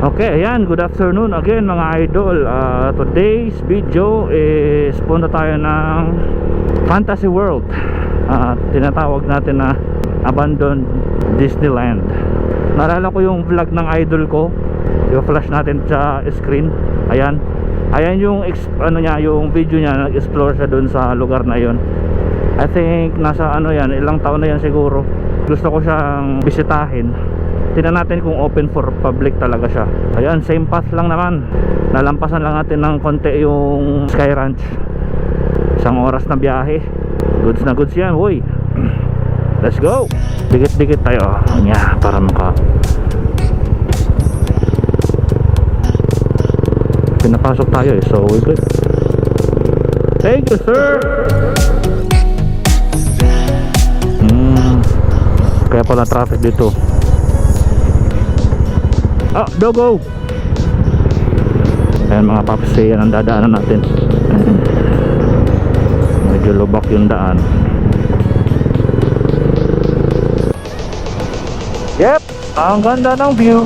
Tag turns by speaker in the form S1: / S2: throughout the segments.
S1: Okay, ayan, good afternoon again mga idol. Uh, Today's video is punta tayo ng Fantasy World. Uh, Tinatawag natin na Abandoned Disneyland. Naalala ko yung vlog ng idol ko. Yung flash natin sa screen. Ayan. Ayan yung ano niya, yung video niya Nag-explore siya dun sa lugar na yon I think nasa ano yan, ilang taon na yan siguro. Gusto ko siyang bisitahin Tingnan natin kung open for public talaga siya. Ayan, same path lang naman. Nalampasan lang natin ng konti yung Sky Ranch. Isang oras na biyahe. Goods na goods yan, boy Let's go. Dikit-dikit tayo. Anya, para maka Pinapasok tayo eh, so we good. Thank you, sir. Hmm. Kaya pala traffic dito Ah, dogo! Ayan mga paps, yan ang dadaanan natin. Medyo lubak yung daan. Yep, ang ganda ng view.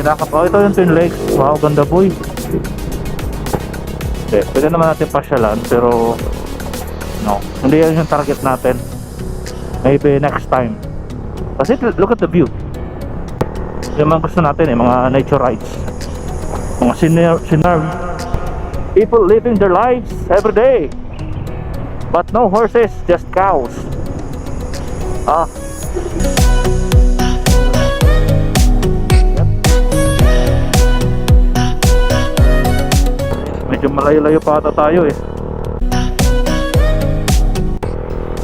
S1: Kinakap, oh ito yung Twin Lakes. Wow, ganda boy. Okay, pwede naman natin pasyalan pero no, hindi yan yung target natin. Maybe next time. Kasi look at the view. Yung mga gusto natin eh, mga nature rides. Mga senior, senior people living their lives every day. But no horses, just cows. Ah. Medyo malayo-layo pa ata tayo eh.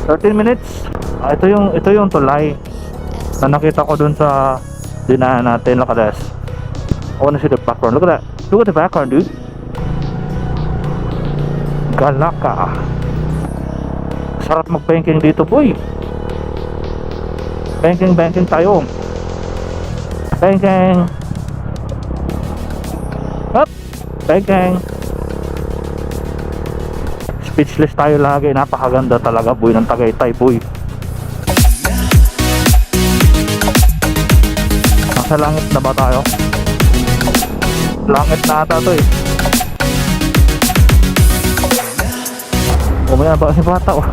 S1: 13 minutes. Ah, ito yung ito yung tulay na nakita ko dun sa dinahan natin. Look at this. I wanna see the background. Look at that. Look at the background, dude. Galaka. Sarap mag-banking dito, boy. Banking, banking tayo. Banking. Up. Banking speechless tayo lagi. Napakaganda talaga boy ng Tagaytay boy. Nasa langit na ba tayo? langit na ata to eh. Umaya ba? Si bata oh.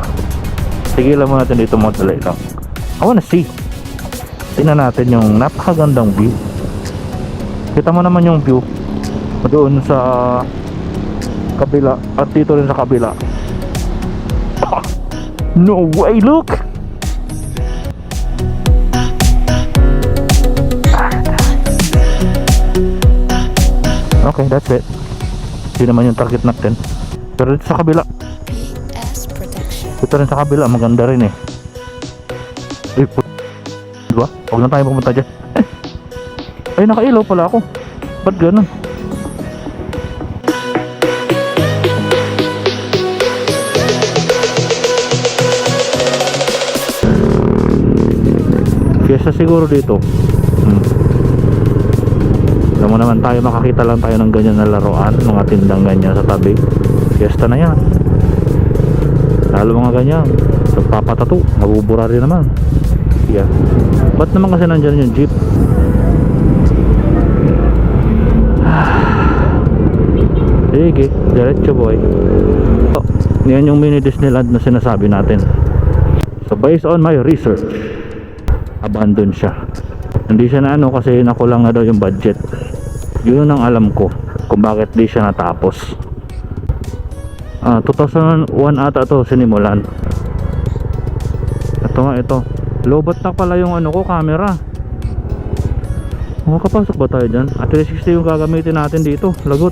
S1: Tigilan mo natin dito mga talay lang. I wanna see. Tingnan natin yung napakagandang view. Kita mo naman yung view doon sa kabila. At dito rin sa kabila. No way look! Okay that's it. Hindi naman yung target natin. Pero dito sa kabila. Dito rin sa kabila maganda rin eh. Ay put diba? Huwag na tayo pumunta dyan. Ay nakailaw pala ako. Ba't ganun Fiesta siguro dito. Hmm. Alam mo naman tayo makakita lang tayo ng ganyan na laruan, mga tindang ganyan sa tabi. Fiesta na yan. Lalo mga ganyan. Nagpapatato, mabubura rin naman. Yeah. Ba't naman kasi nandyan yung jeep? Sige, diretso boy. Oh, yan yung mini Disneyland na sinasabi natin. So based on my research, abandon siya. Hindi siya na ano kasi nakulang na daw yung budget. Yun ang alam ko kung bakit di siya natapos. Ah 2001 ata to sinimulan. Ito nga ito. Lobat na pala yung ano ko camera. Makakapasok ba tayo dyan? At 360 yung gagamitin natin dito lagot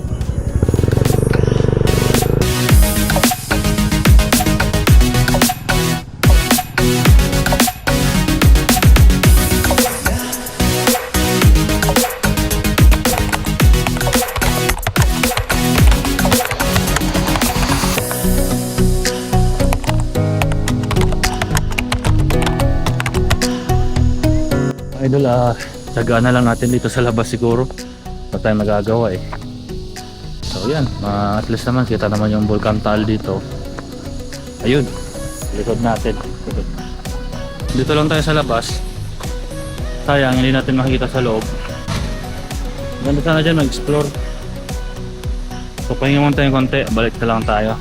S1: idol ah tsagaan na lang natin dito sa labas siguro wala tayong magagawa eh so yan, uh, at least naman kita naman yung Volcan Tal dito. Ayun, likod natin. Dito lang tayo sa labas. Sayang, hindi natin makikita sa loob. Ganda sana dyan mag-explore. So pahinga muna tayo konti, balik na lang tayo.